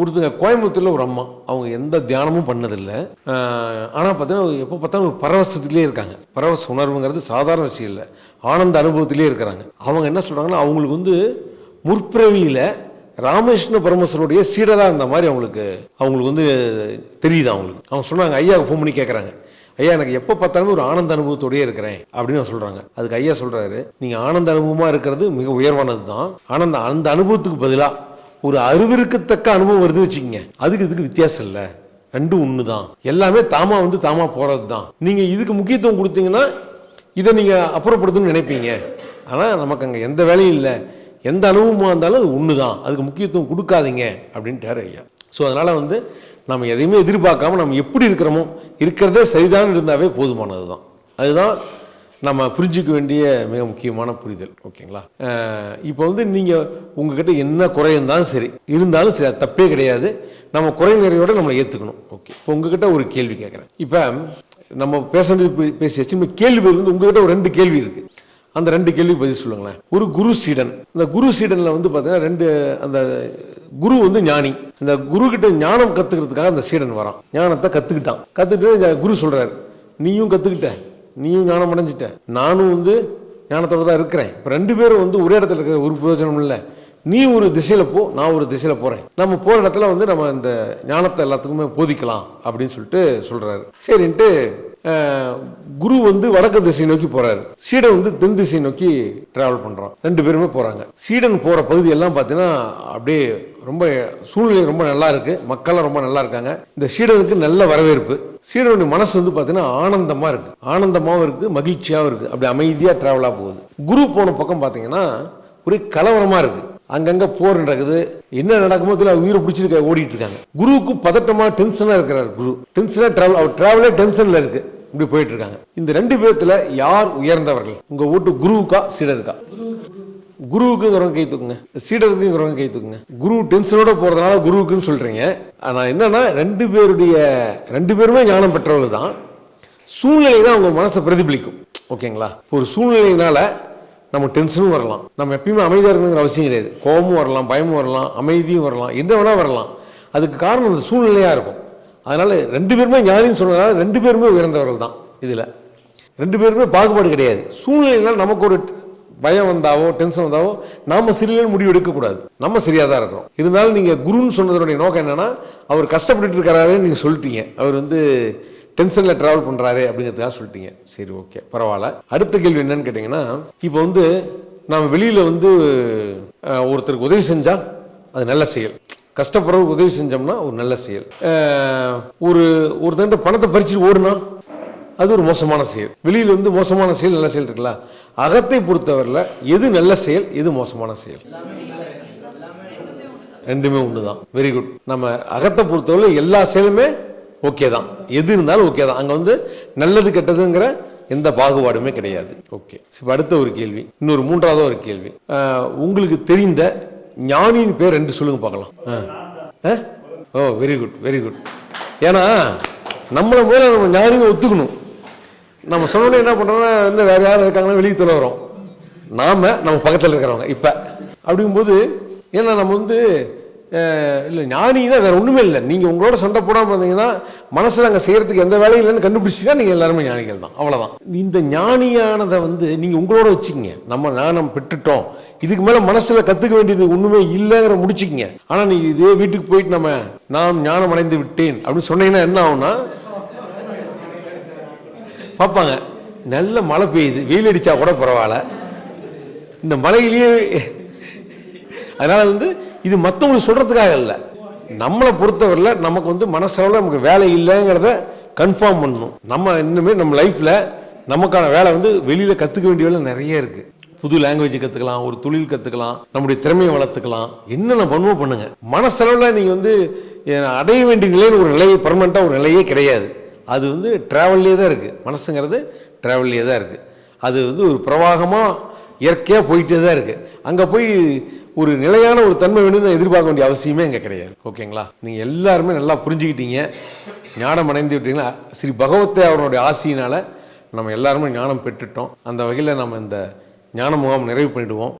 ஒருத்தங்க கோயம்புத்தூரில் ஒரு அம்மா. அவங்க எந்த தியானமும் பண்ணதில்லை. ஆனால் பார்த்தீங்கன்னா எப்போ பார்த்தாலும் ஒரு பரவசத்திலே இருக்காங்க. பரவச உணர்வுங்கிறது சாதாரண விஷயம் இல்லை. ஆனந்த அனுபவத்திலே இருக்கிறாங்க. அவங்க என்ன சொல்கிறாங்கன்னா அவங்களுக்கு வந்து முற்பிறவியில் ராமகிருஷ்ண பரமேஸ்வருடைய சீடராக இருந்த மாதிரி அவங்களுக்கு அவங்களுக்கு வந்து தெரியுது அவங்களுக்கு. அவங்க சொன்னாங்க ஐயாவுக்கு ஃபோன் பண்ணி கேட்குறாங்க ஐயா எனக்கு எப்போ பார்த்தாலும் ஒரு ஆனந்த அனுபவத்தோடயே இருக்கிறேன். அப்படின்னு சொல்கிறாங்க அதுக்கு ஐயா சொல்கிறாரு நீங்கள் ஆனந்த அனுபவமாக இருக்கிறது மிக உயர்வானது தான் ஆனால் அந்த அந்த அனுபவத்துக்கு பதிலாக ஒரு அறிவிருக்கத்தக்க அனுபவம் வருது வச்சுக்கோங்க. அதுக்கு இதுக்கு வித்தியாசம் இல்லை. ரெண்டும் ஒன்று தான் எல்லாமே தாமா வந்து தாமா போகிறது தான் நீங்கள் இதுக்கு முக்கியத்துவம் கொடுத்தீங்கன்னா இதை நீங்கள் அப்புறப்படுத்தணும்னு நினைப்பீங்க. ஆனால் நமக்கு அங்கே எந்த வேலையும் இல்லை. எந்த அனுபவமாக இருந்தாலும் அது ஒன்று தான் அதுக்கு முக்கியத்துவம் கொடுக்காதீங்க அப்படின்ட்டு ஐயா. ஸோ அதனால் வந்து நம்ம எதையுமே எதிர்பார்க்காம நம்ம எப்படி இருக்கிறோமோ இருக்கிறதே சரிதான் இருந்தாவே போதுமானது தான் அதுதான் நம்ம புரிஞ்சிக்க வேண்டிய மிக முக்கியமான புரிதல் ஓகேங்களா? இப்போ வந்து நீங்கள் உங்ககிட்ட என்ன குறையிருந்தாலும் சரி இருந்தாலும் சரி அது தப்பே கிடையாது. நம்ம குறை நிறையோட நம்மளை ஏற்றுக்கணும் ஓகே. இப்போ உங்ககிட்ட ஒரு கேள்வி கேட்குறேன் இப்போ நம்ம பேச வேண்டியது பேசியாச்சு. இப்போ கேள்வி வந்து உங்ககிட்ட ஒரு ரெண்டு கேள்வி இருக்குது அந்த ரெண்டு கேள்வி பதில் சொல்லுங்களேன். ஒரு குரு சீடன். இந்த குரு சீடனில் வந்து பார்த்தீங்கன்னா ரெண்டு அந்த குரு வந்து ஞானி. இந்த குரு கிட்ட ஞானம் கற்றுக்கிறதுக்காக அந்த சீடன் வரான். ஞானத்தை கற்றுக்கிட்டான் கற்றுக்கிட்டு இந்த குரு சொல்கிறாரு நீயும் கற்றுக்கிட்ட நீயும் ஞானம் அடைஞ்சிட்ட. நானும் வந்து ஞானத்தோட தான் இருக்கிறேன். இப்போ ரெண்டு பேரும் வந்து ஒரே இடத்துல இருக்கிற ஒரு பிரயோஜனம் இல்லை. நீ ஒரு திசையில் போ நான் ஒரு திசையில் போகிறேன் நம்ம போகிற இடத்துல வந்து நம்ம இந்த ஞானத்தை எல்லாத்துக்குமே போதிக்கலாம் அப்படின்னு சொல்லிட்டு சொல்கிறாரு சரின்ட்டு குரு வந்து வடக்கு திசை நோக்கி போறாரு. சீடன் வந்து தென் திசை நோக்கி டிராவல் பண்றான். ரெண்டு பேருமே போறாங்க. சீடன் போற பகுதி எல்லாம் பார்த்தீங்கன்னா அப்படியே ரொம்ப சூழ்நிலை ரொம்ப நல்லா இருக்கு. மக்கள்லாம் ரொம்ப நல்லா இருக்காங்க. இந்த சீடனுக்கு நல்ல வரவேற்பு. சீடனுடைய மனசு வந்து பார்த்தீங்கன்னா ஆனந்தமா இருக்கு. ஆனந்தமாகவும் இருக்கு மகிழ்ச்சியாகவும் இருக்கு. அப்படி அமைதியாக டிராவலாக போகுது. குரு போன பக்கம் பார்த்தீங்கன்னா ஒரே கலவரமா இருக்கு. அங்கங்க போர் நடக்குது. என்ன நடக்குமோ தெரியல உயிரை பிடிச்சிருக்க ஓடிட்டு இருக்காங்க. குருவுக்கு பதட்டமா டென்ஷனா இருக்கிறார் குரு. டென்ஷனா டிராவல் அவர் டிராவலே டென்ஷன்ல இருக்கு. இப்படி போயிட்டு இருக்காங்க. இந்த ரெண்டு பேர்த்துல யார் உயர்ந்தவர்கள்? உங்க வீட்டு குருவுக்கா சீடருக்கா? குருவுக்குங்கிறவங்க கை தூக்குங்க. சீடருக்குங்கிறவங்க கை தூக்குங்க. குரு டென்ஷனோட போறதுனால குருவுக்குன்னு சொல்றீங்க. ஆனா என்னன்னா ரெண்டு பேருடைய ரெண்டு பேருமே ஞானம் பெற்றவர்கள் தான் சூழ்நிலை தான் அவங்க மனசை பிரதிபலிக்கும். ஓகேங்களா? ஒரு சூழ்நிலையினால நம்ம டென்ஷனும் வரலாம். நம்ம எப்பயுமே அமைதியாக இருக்கணுங்கிற அவசியம் கிடையாது. கோபமும் வரலாம் பயமும் வரலாம் அமைதியும் வரலாம். எந்த வேணால் வரலாம். அதுக்கு காரணம் அந்த சூழ்நிலையாக இருக்கும். அதனால் ரெண்டு பேருமே ஞானின்னு சொன்னதால் ரெண்டு பேருமே உயர்ந்தவர்கள் தான் இதில். ரெண்டு பேருமே பாகுபாடு கிடையாது. சூழ்நிலையினால் நமக்கு ஒரு பயம் வந்தாவோ டென்ஷன் வந்தாவோ நாம் சரியில்லைன்னு முடிவு எடுக்கக்கூடாது. நம்ம சரியாக தான் இருக்கிறோம். இருந்தாலும் நீங்கள் குருன்னு சொன்னதனுடைய நோக்கம் என்னென்னா அவர் கஷ்டப்பட்டுட்டு இருக்கிறாருன்னு நீங்கள் சொல்லிட்டீங்க. அவர் வந்து டென்ஷனில் ட்ராவல் பண்ணுறாரு அப்படிங்கிறதுக்காக சொல்லிட்டீங்க. சரி ஓகே பரவாயில்ல. அடுத்த கேள்வி என்னன்னு கேட்டிங்கன்னா இப்போ வந்து நாம் வெளியில் வந்து ஒருத்தருக்கு உதவி செஞ்சால் அது நல்ல செயல். கஷ்டப்படுறவருக்கு உதவி செஞ்சோம்னா ஒரு நல்ல செயல். ஒரு ஒருத்தன் பணத்தை பறிச்சுட்டு ஓடுனா அது ஒரு மோசமான செயல். வெளியில் வந்து மோசமான செயல் நல்ல செயல் இருக்குல்ல? அகத்தை பொறுத்தவரையில் எது நல்ல செயல் எது மோசமான செயல்? ரெண்டுமே ஒன்று தான் வெரி குட் நம்ம அகத்தை பொறுத்தவரை எல்லா செயலுமே ஓகே தான். எது இருந்தாலும் ஓகே தான். அங்கே வந்து நல்லது கெட்டதுங்கிற எந்த பாகுபாடுமே கிடையாது. ஓகே இப்போ அடுத்த ஒரு கேள்வி. இன்னொரு மூன்றாவது ஒரு கேள்வி. உங்களுக்கு தெரிந்த ஞானியின் பேர் ரெண்டு சொல்லுங்க பார்க்கலாம். ஆ. ஆ? ஓ வெரி குட் வெரி குட் ஏன்னா நம்மளை போல நம்ம ஞானிங்க ஒத்துக்கணும். நம்ம சொன்னோன்னே என்ன பண்ணுறோம்னா வந்து வேறு யாரும் இருக்காங்கன்னா வெளியே தொலை வரோம். நம்ம பக்கத்தில் இருக்கிறவங்க இப்போ. அப்படிங்கும்போது ஏன்னா நம்ம வந்து இல்லை ஞானி தான் வேறு ஒன்றுமே இல்லை. நீங்கள் உங்களோட சண்டை போடாமல் இருந்தீங்கன்னா மனசில் அங்கே செய்கிறதுக்கு எந்த வேலையும் இல்லைன்னு கண்டுபிடிச்சிங்கன்னா நீங்கள் எல்லாருமே ஞானிகள் தான். அவ்வளோதான் இந்த ஞானியானதை வந்து நீங்கள் உங்களோட வச்சுக்கங்க. நம்ம ஞானம் பெற்றுட்டோம். இதுக்கு மேலே மனசில் கற்றுக்க வேண்டியது ஒன்றுமே இல்லைங்கிற முடிச்சுக்கங்க. ஆனால் நீ இதே வீட்டுக்கு போயிட்டு நம்ம நான் ஞானம் அடைந்து விட்டேன். அப்படின்னு சொன்னீங்கன்னா என்ன ஆகும்னா பார்ப்பாங்க நல்ல மழை பெய்யுது. வெயில் அடித்தா கூட பரவாயில்ல. இந்த மழையிலேயே அதனால் வந்து இது மற்றவங்களுக்கு சொல்கிறதுக்காக இல்லை. நம்மளை பொறுத்தவரையில் நமக்கு வந்து மனசளவில் நமக்கு வேலை இல்லைங்கிறத கன்ஃபார்ம் பண்ணணும். நம்ம இன்னுமே நம்ம லைஃப்பில் நமக்கான வேலை வந்து வெளியில் கற்றுக்க வேண்டிய வேலை நிறைய இருக்குது புது லாங்குவேஜ் கற்றுக்கலாம் ஒரு தொழில் கற்றுக்கலாம் நம்முடைய திறமையை வளர்த்துக்கலாம். என்னென்ன பண்ணுவோம் பண்ணுங்க. மனசளவில் நீங்கள் வந்து அடைய வேண்டிய நிலைன்னு ஒரு நிலையை பர்மனெண்ட்டாக ஒரு நிலையே கிடையாது. அது வந்து ட்ராவல்லே தான் இருக்குது மனசுங்கிறது ட்ராவல்லே தான் இருக்குது அது வந்து ஒரு பிரவாகமாக இயற்கையாக போயிட்டே தான் இருக்குது அங்கே போய் ஒரு நிலையான ஒரு தன்மை வேணும்னு எதிர்பார்க்க வேண்டிய அவசியமே இங்கே கிடையாது. ஓகேங்களா? நீங்கள் எல்லாருமே நல்லா புரிஞ்சுக்கிட்டீங்க. ஞானம் அடைந்து விட்டீங்கன்னா ஸ்ரீ பகவத்தை அவருடைய ஆசையினால் நம்ம எல்லாருமே ஞானம் பெற்றுட்டோம். அந்த வகையில் நம்ம இந்த ஞான முகாம் நிறைவு பண்ணிவிடுவோம்